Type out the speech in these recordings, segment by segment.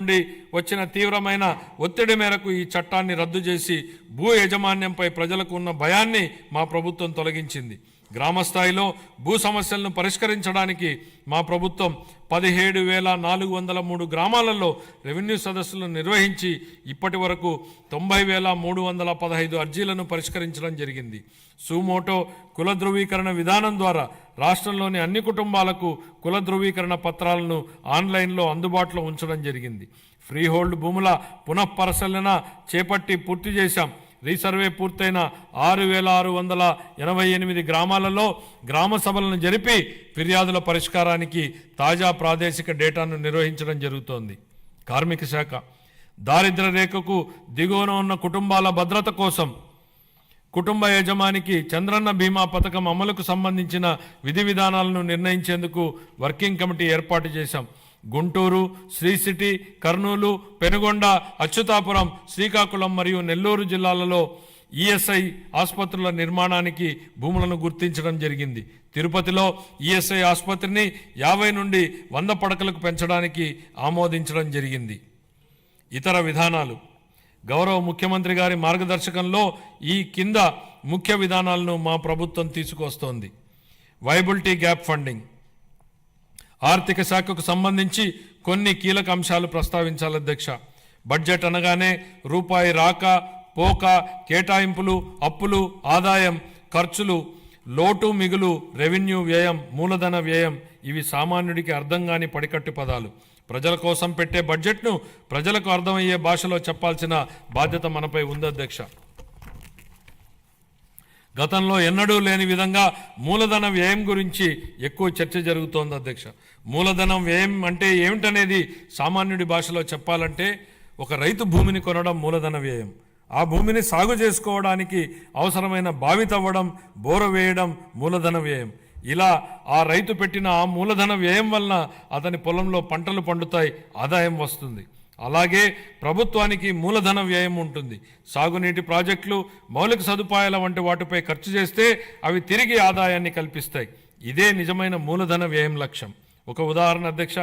నుండి వచ్చిన తీవ్రమైన ఒత్తిడి మేరకు ఈ చట్టాన్ని రద్దు చేసి భూ యజమాన్యంపై ప్రజలకు ఉన్న భయాన్ని మా ప్రభుత్వం తొలగించింది. గ్రామస్థాయిలో భూ సమస్యలను పరిష్కరించడానికి మా ప్రభుత్వం పదిహేడు వేల నాలుగు వందల మూడు గ్రామాలలో రెవెన్యూ సదస్సులను నిర్వహించి ఇప్పటి వరకు తొంభై వేల మూడు వందల పదహైదు అర్జీలను పరిష్కరించడం జరిగింది. సుమోటో కుల ధృవీకరణ విధానం ద్వారా రాష్ట్రంలోని అన్ని కుటుంబాలకు కుల ధృవీకరణ పత్రాలను ఆన్లైన్లో అందుబాటులో ఉంచడం జరిగింది. ఫ్రీ హోల్డ్ భూముల పునఃపరిశీలన చేపట్టి పూర్తి చేశాం. రీసర్వే పూర్తయిన ఆరు వేల ఆరు వందల ఎనభై ఎనిమిది గ్రామాలలో గ్రామ సభలను జరిపి ఫిర్యాదుల పరిష్కారానికి తాజా ప్రాదేశిక డేటాను నిర్వహించడం జరుగుతోంది. కార్మిక శాఖ దారిద్ర రేఖకు దిగువన ఉన్న కుటుంబాల భద్రత కోసం కుటుంబ యజమానికి చంద్రన్న బీమా పథకం అమలుకు సంబంధించిన విధి విధానాలను నిర్ణయించేందుకు వర్కింగ్ కమిటీ ఏర్పాటు చేశాం. గుంటూరు శ్రీ సిటీ కర్నూలు పెనుగొండ అచ్యుతాపురం శ్రీకాకుళం మరియు నెల్లూరు జిల్లాలలో ఈఎస్ఐ ఆసుపత్రుల నిర్మాణానికి భూములను గుర్తించడం జరిగింది. తిరుపతిలో ఈఎస్ఐ ఆసుపత్రిని యాభై నుండి వంద పడకలకు పెంచడానికి ఆమోదించడం జరిగింది. ఇతర విధానాలు. గౌరవ ముఖ్యమంత్రి గారి మార్గదర్శకంలో ఈ కింద ముఖ్య విధానాలను మా ప్రభుత్వం తీసుకొస్తోంది. వైబిలిటీ గ్యాప్ ఫండింగ్ ఆర్థిక శాఖకు సంబంధించి కొన్ని కీలక అంశాలు ప్రస్తావించాలి అధ్యక్ష. బడ్జెట్ అనగానే రూపాయి రాక పోక కేటాయింపులు అప్పులు ఆదాయం ఖర్చులు లోటు మిగులు రెవెన్యూ వ్యయం మూలధన వ్యయం ఇవి సామాన్యుడికి అర్థం కాని పడికట్టు పదాలు. ప్రజల కోసం పెట్టే బడ్జెట్ను ప్రజలకు అర్థమయ్యే భాషలో చెప్పాల్సిన బాధ్యత మనపై ఉంది అధ్యక్ష. గతంలో ఎన్నడూ లేని విధంగా మూలధన వ్యయం గురించి ఎక్కువ చర్చ జరుగుతోంది అధ్యక్ష. మూలధనం వ్యయం అంటే ఏమిటనేది సామాన్యుడి భాషలో చెప్పాలంటే ఒక రైతు భూమిని కొనడం మూలధన వ్యయం. ఆ భూమిని సాగు చేసుకోవడానికి అవసరమైన బావి తవ్వడం బోర వేయడం మూలధన వ్యయం. ఇలా ఆ రైతు పెట్టిన ఆ మూలధన వ్యయం వలన అతని పొలంలో పంటలు పండుతాయి ఆదాయం వస్తుంది. అలాగే ప్రభుత్వానికి మూలధన వ్యయం ఉంటుంది. సాగునీటి ప్రాజెక్టులు మౌలిక సదుపాయాల వంటి వాటిపై ఖర్చు చేస్తే అవి తిరిగి ఆదాయాన్ని కల్పిస్తాయి. ఇదే నిజమైన మూలధన వ్యయం లక్ష్యం. ఒక ఉదాహరణ అధ్యక్ష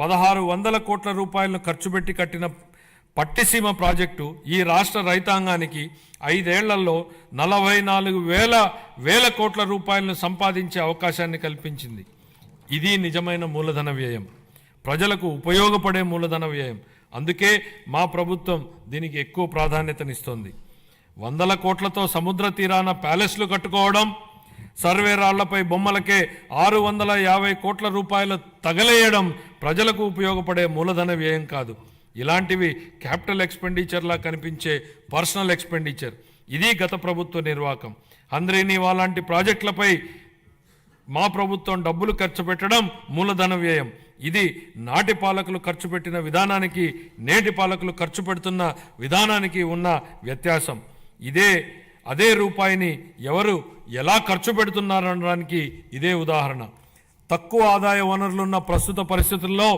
పదహారు వందల కోట్ల రూపాయలను ఖర్చు పెట్టి కట్టిన పట్టిసీమ ప్రాజెక్టు ఈ రాష్ట్ర రైతాంగానికి ఐదేళ్ళలో నలభై నాలుగు వేల వేల కోట్ల రూపాయలను సంపాదించే అవకాశాన్ని కల్పించింది. ఇది నిజమైన మూలధన వ్యయం. ప్రజలకు ఉపయోగపడే మూలధన వ్యయం. అందుకే మా ప్రభుత్వం దీనికి ఎక్కువ ప్రాధాన్యతనిస్తుంది. వందల కోట్లతో సముద్ర తీరాన ప్యాలెస్లు కట్టుకోవడం సర్వే రాళ్ళపై బొమ్మలకే ఆరు వందల యాభై కోట్ల రూపాయలు తగలేయడం ప్రజలకు ఉపయోగపడే మూలధన వ్యయం కాదు. ఇలాంటివి క్యాపిటల్ ఎక్స్పెండిచర్లా కనిపించే పర్సనల్ ఎక్స్పెండిచర్. ఇది గత ప్రభుత్వ నిర్వాహకం అంద్రేని వాలాంటి ప్రాజెక్టులపై మా ప్రభుత్వం డబ్బులు ఖర్చు పెట్టడం మూలధన వ్యయం. ఇది నాటి పాలకులు ఖర్చు పెట్టిన విధానానికి నేటి పాలకులు ఖర్చు పెడుతున్న విధానానికి ఉన్న వ్యత్యాసం. ఇదే అదే రూపాయిని ఎవరు ఎలా ఖర్చు పెడుతున్నారనడానికి ఇదే ఉదాహరణ. తక్కువ ఆదాయ వనరులున్న ప్రస్తుత పరిస్థితుల్లో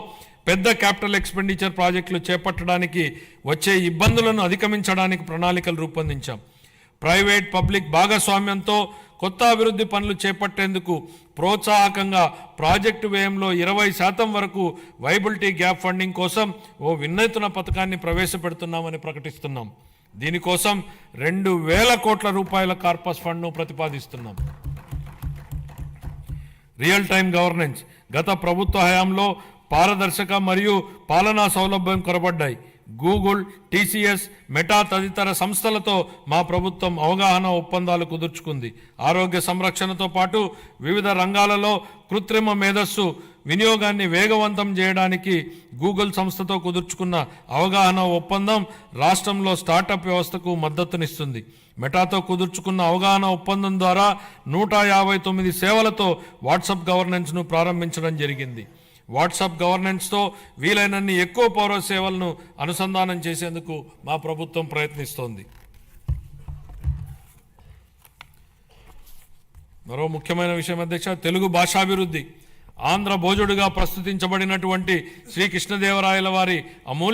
పెద్ద క్యాపిటల్ ఎక్స్పెండిచర్ ప్రాజెక్టులు చేపట్టడానికి వచ్చే ఇబ్బందులను అధిగమించడానికి ప్రణాళికలు రూపొందించాం. ప్రైవేట్ పబ్లిక్ భాగస్వామ్యంతో కొత్త అభివృద్ధి పనులు చేపట్టేందుకు ప్రోత్సాహకంగా ప్రాజెక్టు వ్యయంలో ఇరవై శాతం వరకు వైబిలిటీ గ్యాప్ ఫండింగ్ కోసం ఓ వినూత్న పథకాన్ని ప్రవేశపెడుతున్నామని ప్రకటిస్తున్నాం. దీనికోసం రెండు వేల కోట్ల రూపాయల కార్పస్ ఫండ్ను ప్రతిపాదిస్తున్నాం. రియల్ టైం గవర్నెన్స్ గత ప్రభుత్వ హయాంలో పారదర్శక మరియు పాలనా సౌలభ్యం కొరబడ్డాయి. గూగుల్ టీసీఎస్ మెటా తదితర సంస్థలతో మా ప్రభుత్వం అవగాహన ఒప్పందాలు కుదుర్చుకుంది. ఆరోగ్య సంరక్షణతో పాటు వివిధ రంగాలలో కృత్రిమ మేధస్సు వినియోగాన్ని వేగవంతం చేయడానికి గూగుల్ సంస్థతో కుదుర్చుకున్న అవగాహన ఒప్పందం రాష్ట్రంలో స్టార్టప్ వ్యవస్థకు మద్దతునిస్తుంది. మెటాతో కుదుర్చుకున్న అవగాహన ఒప్పందం ద్వారా నూట యాభై తొమ్మిది సేవలతో వాట్సాప్ గవర్నెన్స్ను ప్రారంభించడం జరిగింది. వాట్సాప్ గవర్నెన్స్తో వీలైనన్ని ఎక్కువ పౌర సేవలను అనుసంధానం చేసేందుకు మా ప్రభుత్వం ప్రయత్నిస్తోంది. మరో ముఖ్యమైన విషయం అధ్యక్ష తెలుగు భాషాభివృద్ధి. ఆంధ్ర భోజుడుగా ప్రస్తుతించబడినటువంటి శ్రీ కృష్ణదేవరాయల వారి అమూల్య